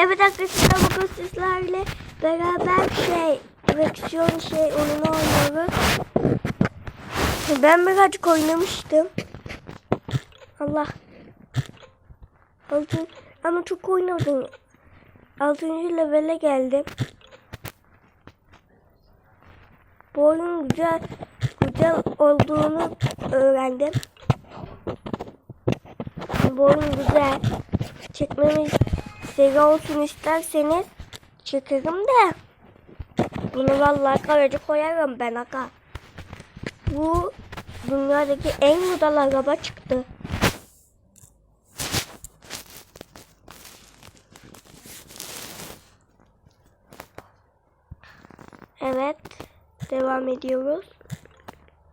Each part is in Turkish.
Evet arkadaşlar bugün sizlerle beraber şey direksiyon şey oyunu oynuyoruz. Ben birazcık oynamıştım. Allah. Altın, ama çok oynadım. Altıncı levele geldim. Bu oyun güzel güzel olduğunu öğrendim. Bu oyun güzel. Çekmemiz seri olsun isterseniz çekerim de. Bunu vallahi karaca koyarım ben aga. Bu dünyadaki en güzel araba çıktı. Evet. Devam ediyoruz.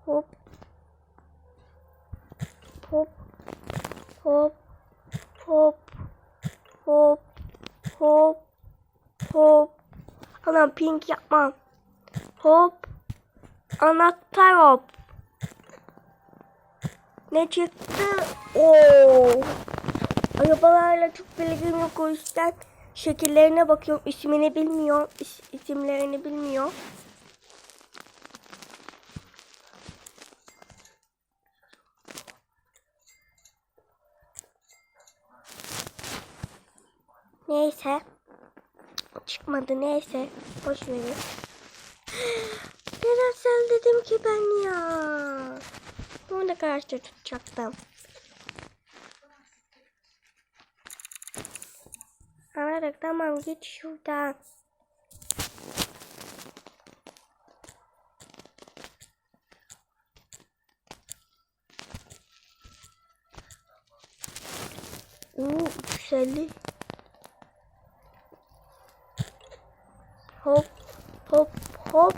Hop. Hop. Hop. Hop. Hop. Hop. Hop. Anam pink yapmam. Hop. Anahtar hop. Ne çıktı? Oo. Arabalarla çok bilgim yok o yüzden şekillerine bakıyorum. İsmini bilmiyorum. İs- isimlerini bilmiyorum. Neyse. Çıkmadı neyse. Boş verin. Neden sen dedim ki ben ya. Bunu da karşıda tutacaktım. Anladık tamam git şuradan. Uuu güzellik. Hop hop hop.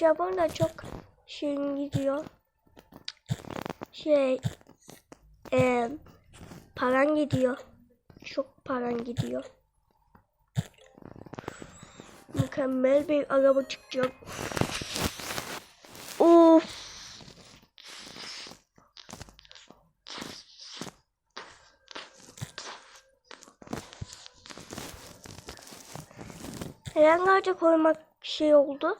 Acaba da çok şirin gidiyor. Şey eee paran gidiyor. Çok paran gidiyor. Mükemmel bir araba çıkacak. Of. Ağaca koymak şey oldu?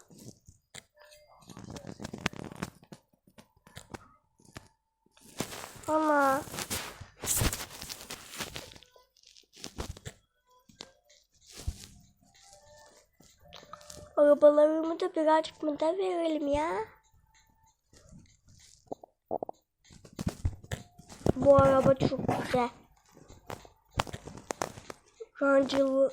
Ama arabalarımı da birazcık mı da verelim ya? Bu araba çok güzel. Rancılı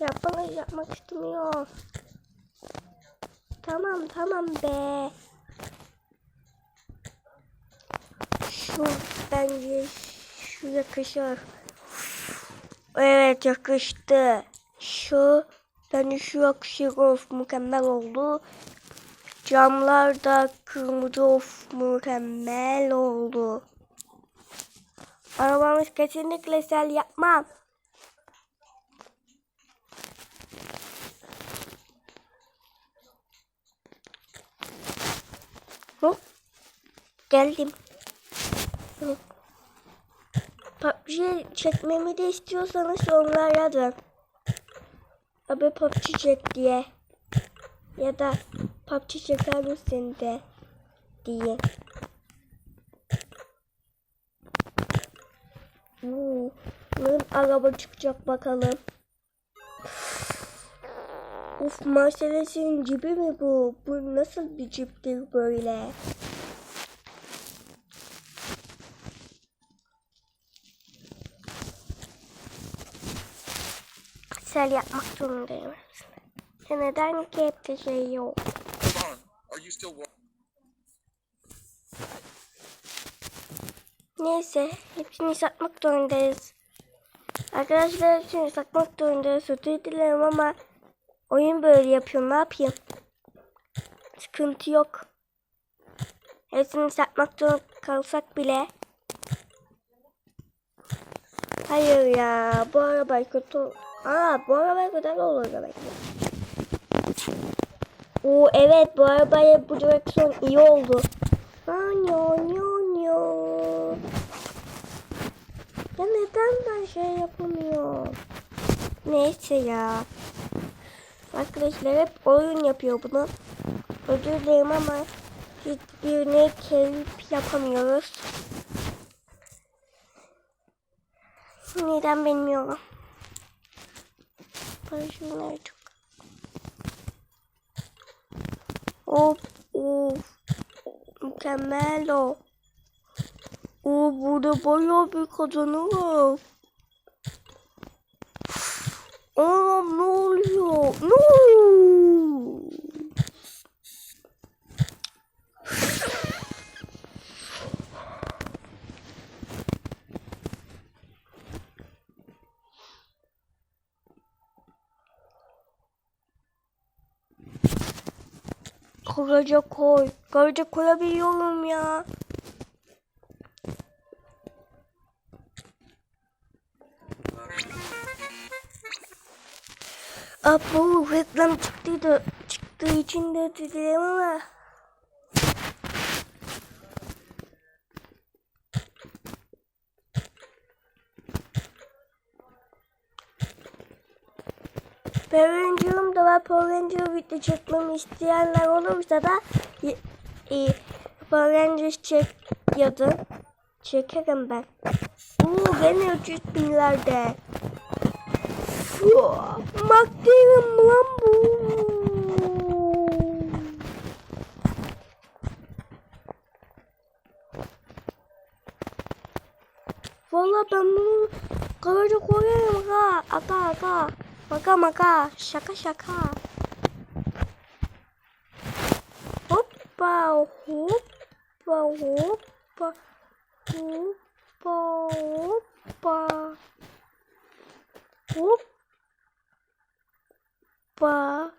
Yapmak yapmak istemiyor. Tamam tamam be. Şu bence şu yakışır. Evet yakıştı. Şu bence şu yakışır of mükemmel oldu. Camlar da kırmızı of mükemmel oldu. Arabamız kesinlikle sel yapmam. Geldim. PUBG çekmemi de istiyorsanız yorumlara yazın. Abi PUBG çek diye. Ya da PUBG çeker misin de diye. Bunun araba çıkacak bakalım. Uf Mercedes'in cibi mi bu? Bu nasıl bir ciptir böyle? Sel yapmak zorundayım. Ya neden ki hep de şey yok? Neyse hepsini satmak zorundayız. Arkadaşlar hepsini satmak zorundayız. Özür dilerim ama oyun böyle yapıyor. Ne yapayım? Sıkıntı yok. Hepsini satmak zorunda kalsak bile. Hayır ya bu araba kötü. Aa bu araba güzel olur demek ki. Oo evet bu arabaya bu direksiyon iyi oldu. Anyo nyo nyo. şey yapamıyor. Neyse ya. Arkadaşlar hep oyun yapıyor bunu. Özür dilerim ama hiçbirine kelip yapamıyoruz. Neden bilmiyorum. Şunları çok. Of of. Mükemmel o. Burada bayağı bir kazanırım. Oğlum ne oluyor? Ne oluyor? Garaja koy. Garaja koyabiliyorum ya. Abo reklam çıktıydı. Çıktığı için de dedim ama. Power da var. Power Ranger video çekmemi isteyenler olursa da e, çek yazın. Çekerim ben. Oo gene 300 binlerde. Maktirim lan bu. Valla ben bunu karaca koyarım ha. Aka aka. Maka maka. Şaka şaka. Hoppa hoppa hoppa hoppa hoppa hoppa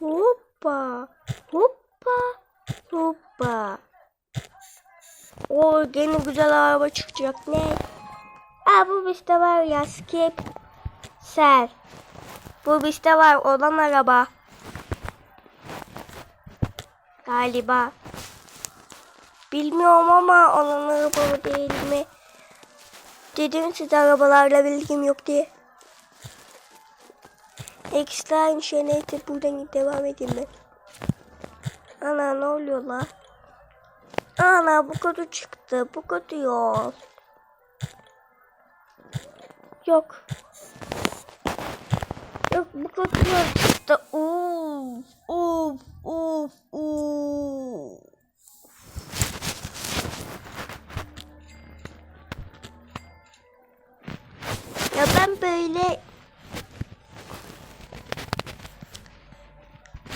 hoppa hoppa hoppa O gene güzel araba çıkacak ne? Aa bu bizde var ya skip sel. Bu bizde var olan araba. Galiba. Bilmiyorum ama olan araba değil mi? Dedim size arabalarla bilgim yok diye. Şey neyse buradan devam edeyim ben. Ana ne oluyor la? Ana bu kötü çıktı. Bu kötü yol. Yok. Yok bu kötü yol çıktı. Uf, uf, uf, uf. Ya ben böyle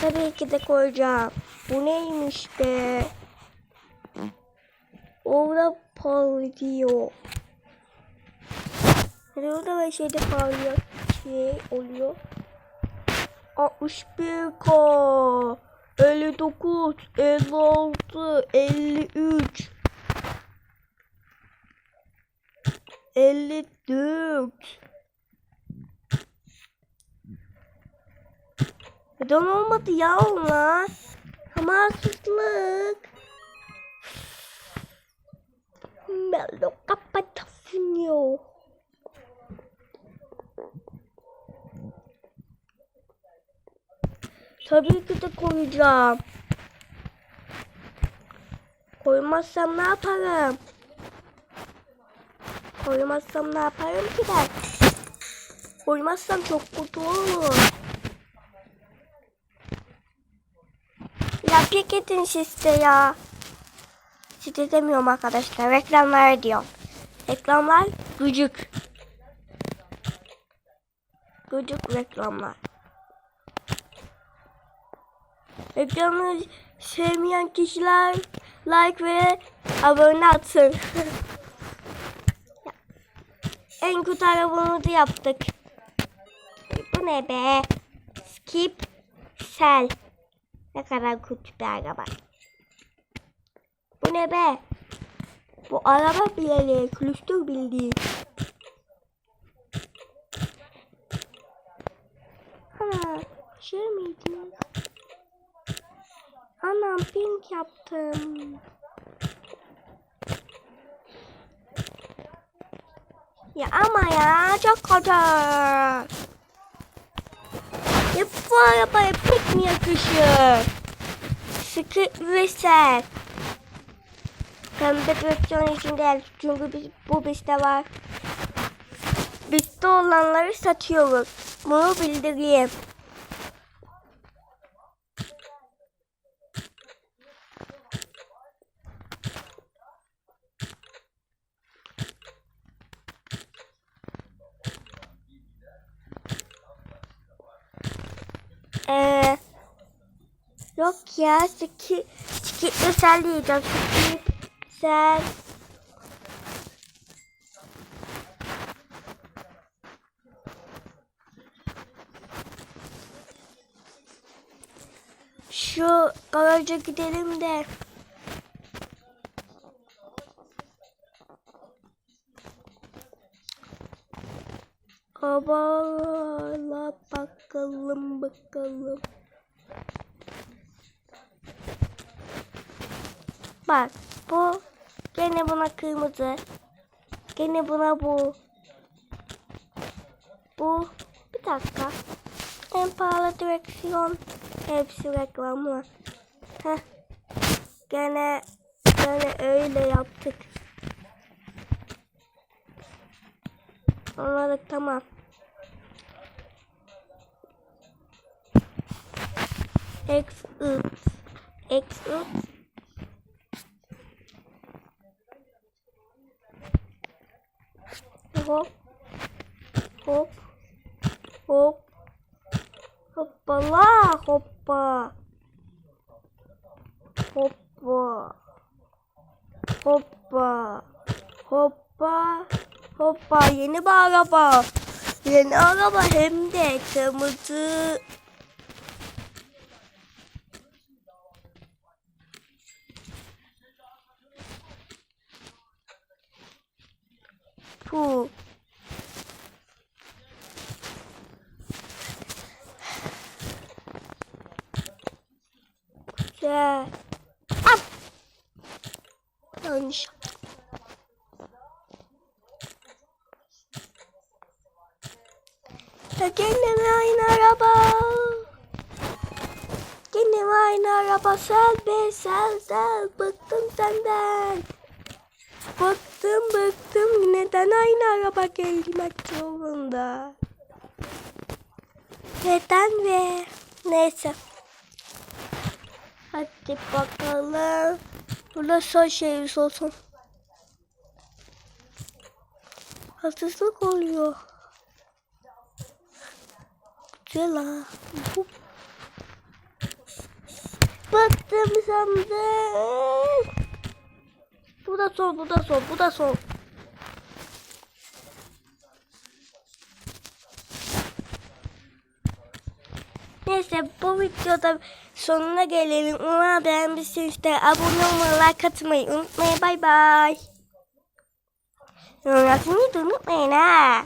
Tabii ki de koyacağım. Bu neymiş be? Orada parlıyor. Hani orada bir şeyde parlıyor. Şey oluyor. 61K 59 56 53 54 Neden olmadı ya onlar? Hamasızlık. Melo kapatasınıyor. Tabii ki de koyacağım. Koymazsam ne yaparım? Koymazsam ne yaparım ki ben? Koymazsam çok kötü olur. Ya bir gidin siz de ya. Size demiyorum arkadaşlar. Reklamlar diyor. Reklamlar gıcık. Gıcık reklamlar. Reklamı sevmeyen kişiler like ve abone atsın. en kötü arabamızı yaptık. Bu ne be? Skip sell. Ne kadar kötü bir araba. Bu ne be? Bu araba bile değil. Külüstür bildiğin. Ana şey miydi? Anam pink yaptım. Ya ama ya çok kötü. Ya bu arabaya pek mi yakışır? Sıkı ve sert. Pembe için değil. Çünkü biz, bu bizde var. Bizde olanları satıyoruz. Bunu bildireyim. Yok ya siki sikitli sel diyeceğim. Sikitli sel. Şu garaja gidelim de. Kabala bakalım bakalım. Bak bu gene buna kırmızı. Gene buna bu. Bu bir dakika. En pahalı direksiyon. Hepsi reklamlı. Heh. Gene gene öyle yaptık. Anladık tamam. X üç. X Hop. Hop. Hop. Hoppala hoppa. Hoppa. Hoppa. Hoppa. Hoppa. Yeni bir araba. Yeni araba hem de kırmızı. Puh. Güzel. Al. Yanlış. Ya gene aynı araba? Gene aynı araba? Sel be sel sel. Bıktım senden. Neden aynı araba gelmek zorunda? Neden be? Neyse. Hadi bakalım. Burada son şeyimiz olsun. Haksızlık oluyor. Güzel ha. Bıktım sandım. Bu da son, bu da son, bu da son. Neyse bu videoda sonuna gelelim. Umarım beğenmişsiniz de abone olmayı, like atmayı unutmayın. Bay bay. Yorum yapmayı da unutmayın ha.